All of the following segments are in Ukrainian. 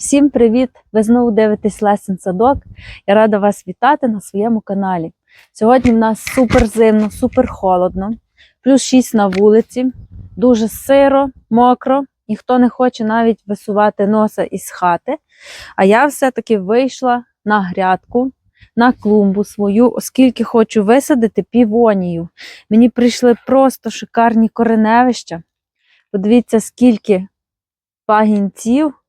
Всім привіт! Ви знову дивитесь Лесен Садок. Я рада вас вітати на своєму каналі. Сьогодні в нас супер зимно, супер холодно, плюс 6 на вулиці, дуже сиро, мокро. Ніхто не хоче навіть висувати носа із хати. А я все-таки вийшла на грядку, на клумбу свою, оскільки хочу висадити півонію. Мені прийшли просто шикарні кореневища. Подивіться, скільки пагінців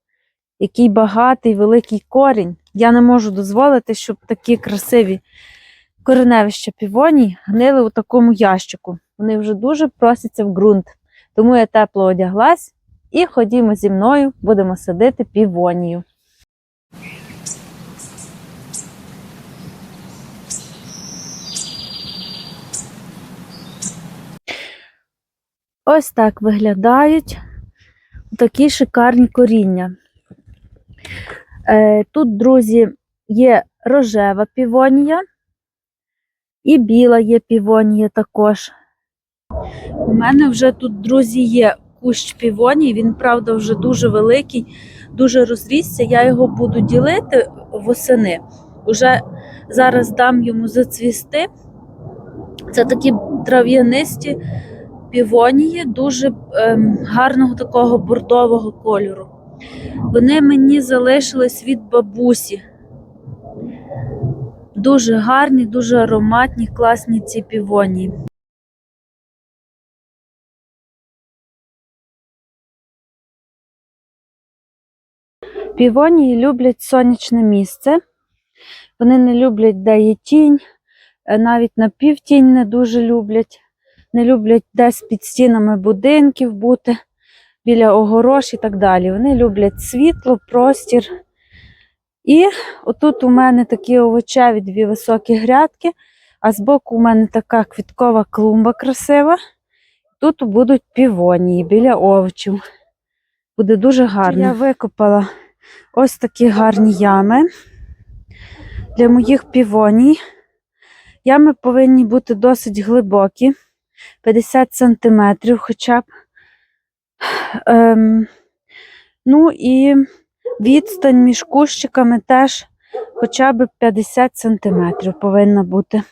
який багатий великий корінь. Я не можу дозволити, щоб такі красиві кореневища півоній гнили у такому ящику. Вони вже дуже просяться в ґрунт. Тому я тепло одяглась і ходімо зі мною, будемо садити півонію. Ось так виглядають такі шикарні коріння. Е, Тут, друзі, є рожева півонія і біла є півонія також. У мене вже тут, друзі, є кущ півонії, він, правда, вже дуже великий, дуже розрісся. Я його буду ділити восени. Уже зараз дам йому зацвісти. Це такі трав'янисті півонії, дуже ем, гарного такого бордового кольору. Вони мені залишились від бабусі. Дуже гарні, дуже ароматні, класні ці півонії. Півонії люблять сонячне місце. Вони не люблять, де є тінь, е, навіть на півтінь не дуже люблять. Не люблять десь під стінами будинків бути біля огорош і так далі. Вони люблять світло, простір. І отут у мене такі овочеві дві високі грядки, а збоку у мене така квіткова клумба красива. Тут будуть півонії біля овочів. Буде дуже гарно. Я викопала ось такі гарні ями для моїх півоній. Ями повинні бути досить глибокі, 50 см хоча б. Ем, ну і відстань між кущиками теж хоча б 50 см повинна бути.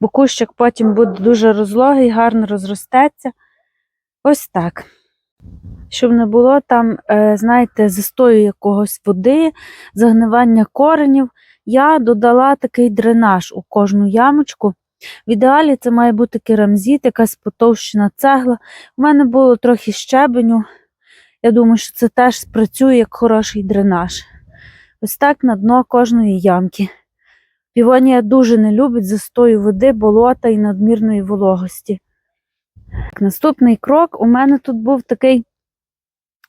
Бо кущик потім буде дуже розлогий, гарно розростеться. Ось так. Щоб не було там, е, знаєте, застою якогось води, загнивання коренів, я додала такий дренаж у кожну ямочку. В ідеалі це має бути керамзит, якась потовщена цегла. У мене було трохи щебеню. Я думаю, що це теж спрацює як хороший дренаж. Ось так на дно кожної ямки. Півонія дуже не любить застою води, болота і надмірної вологості. Наступний крок у мене тут був такий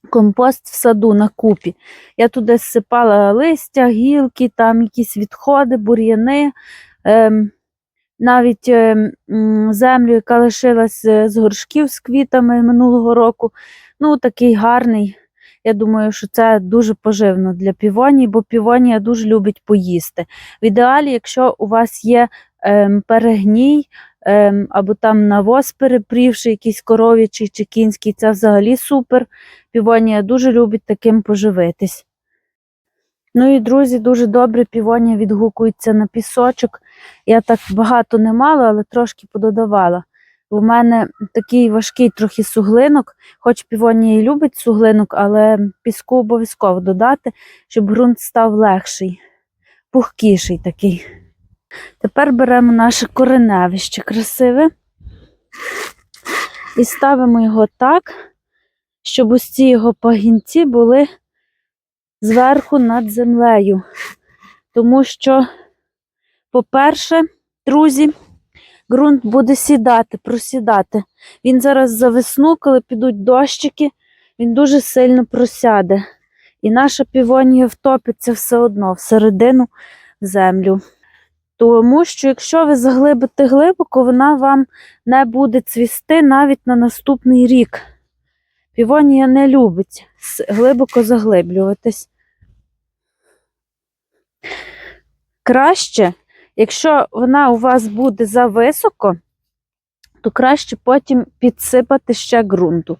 компост в саду на купі. Я туди зсипала листя, гілки, там якісь відходи, бур'яни. Ем, навіть е, землю, яка лишилась з горшків з квітами минулого року. Ну, такий гарний. Я думаю, що це дуже поживно для півонії, бо півонія дуже любить поїсти. В ідеалі, якщо у вас є ем, перегній, ем, або там навоз перепрівши, якийсь коров'ячий чи кінський, це взагалі супер. Півонія дуже любить таким поживитись. Ну і, друзі, дуже добре півонія відгукується на пісочок. Я так багато не мала, але трошки пододавала. У мене такий важкий трохи суглинок, хоч півонія і любить суглинок, але піску обов'язково додати, щоб ґрунт став легший, пухкіший такий. Тепер беремо наше кореневище красиве і ставимо його так, щоб ці його пагінці були зверху над землею. Тому що, по-перше, друзі, ґрунт буде сідати, просідати. Він зараз за весну, коли підуть дощики, він дуже сильно просяде. І наша півонія втопиться все одно всередину землю. Тому що, якщо ви заглибите глибоко, вона вам не буде цвісти навіть на наступний рік. Півонія не любить глибоко заглиблюватись. Краще, якщо вона у вас буде зависоко, то краще потім підсипати ще ґрунту.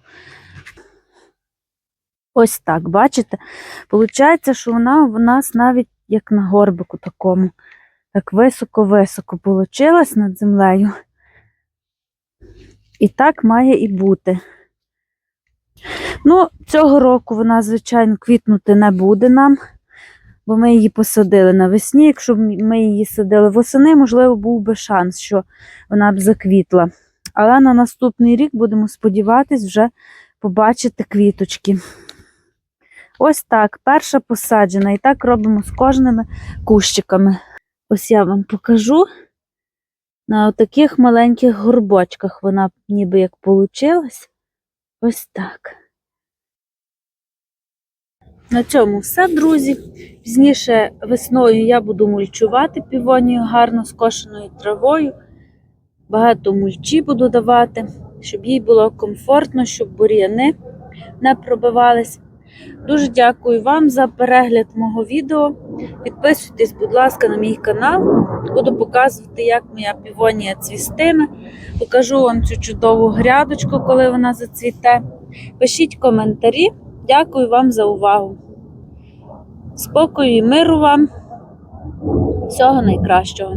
Ось так, бачите? Получається, що вона в нас навіть як на горбику такому. Так високо-високо получилась над землею. І так має і бути. Ну, цього року вона, звичайно, квітнути не буде нам, бо ми її посадили навесні. Якщо б ми її садили восени, можливо, був би шанс, що вона б заквітла. Але на наступний рік будемо сподіватись вже побачити квіточки. Ось так, перша посаджена. І так робимо з кожними кущиками. Ось я вам покажу. На таких маленьких горбочках вона ніби як получилась. Ось так. На цьому все, друзі. Пізніше весною я буду мульчувати півонію гарно скошеною травою. Багато мульчі буду давати, щоб їй було комфортно, щоб бур'яни не пробивались. Дуже дякую вам за перегляд мого відео. Підписуйтесь, будь ласка, на мій канал. Буду показувати, як моя півонія цвістиме. Покажу вам цю чудову грядочку, коли вона зацвіте. Пишіть коментарі. Дякую вам за увагу. Спокою і миру вам. Всього найкращого.